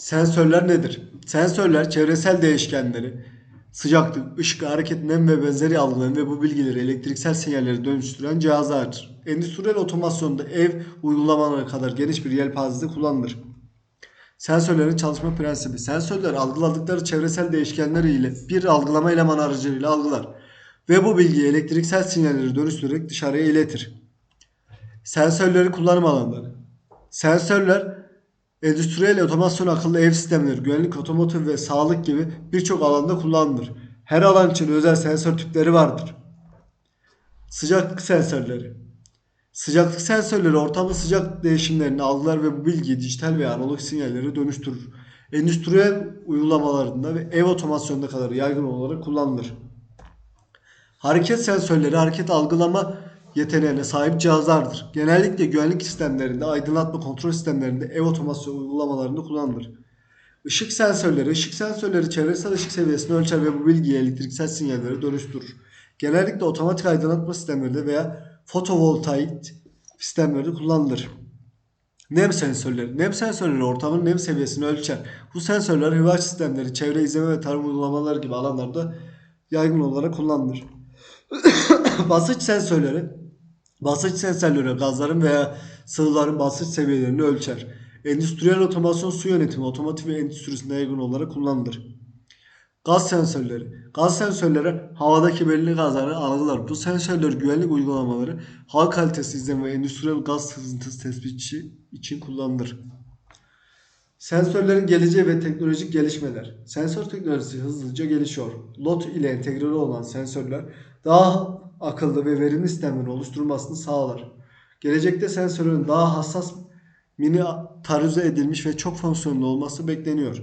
Sensörler nedir? Sensörler çevresel değişkenleri, sıcaklık, ışık, hareket, nem ve benzeri algılayan ve bu bilgileri elektriksel sinyallere dönüştüren cihazlardır. Endüstriyel otomasyonda ev uygulamalarına kadar geniş bir yelpazede kullanılır. Sensörlerin çalışma prensibi. Sensörler algıladıkları çevresel değişkenler ile bir algılama elemanı aracılığıyla algılar ve bu bilgiyi elektriksel sinyallere dönüştürerek dışarıya iletir. Sensörleri kullanım alanları. Sensörler endüstriyel otomasyon akıllı ev sistemleri, güvenlik, otomotiv ve sağlık gibi birçok alanda kullanılır. Her alan için özel sensör tipleri vardır. Sıcaklık sensörleri. Sıcaklık sensörleri ortamda sıcak değişimlerini algılar ve bu bilgiyi dijital veya analog sinyallere dönüştürür. Endüstriyel uygulamalarında ve ev otomasyonuna kadar yaygın olarak kullanılır. Hareket sensörleri hareket algılama yeteneğine sahip cihazlardır. Genellikle güvenlik sistemlerinde, aydınlatma kontrol sistemlerinde, ev otomasyon uygulamalarında kullanılır. Işık sensörleri, ışık sensörleri çevresel ışık seviyesini ölçer ve bu bilgiyi elektriksel sinyallere dönüştürür. Genellikle otomatik aydınlatma sistemlerinde veya fotovoltaik sistemlerde kullanılır. Nem sensörleri. Nem sensörleri ortamın nem seviyesini ölçer. Bu sensörler hava sistemleri, çevre izleme ve tarım uygulamaları gibi alanlarda yaygın olarak kullanılır. basınç sensörleri basınç sensörleri gazların veya sıvıların basınç seviyelerini ölçer. Endüstriyel otomasyon su yönetimi otomotiv ve endüstrisinde yaygın olarak kullanılır. Gaz sensörleri. Gaz sensörleri havadaki belirli gazları algılar. Bu sensörler güvenlik uygulamaları, hava kalitesi izleme ve endüstriyel gaz sızıntısı tespiti için kullanılır. Sensörlerin geleceği ve teknolojik gelişmeler. Sensör teknolojisi hızlıca gelişiyor. LOT ile entegre olan sensörler daha akıllı ve verimli sistemlerin oluşturulmasını sağlar. Gelecekte sensörün daha hassas mini tarize edilmiş ve çok fonksiyonlu olması bekleniyor.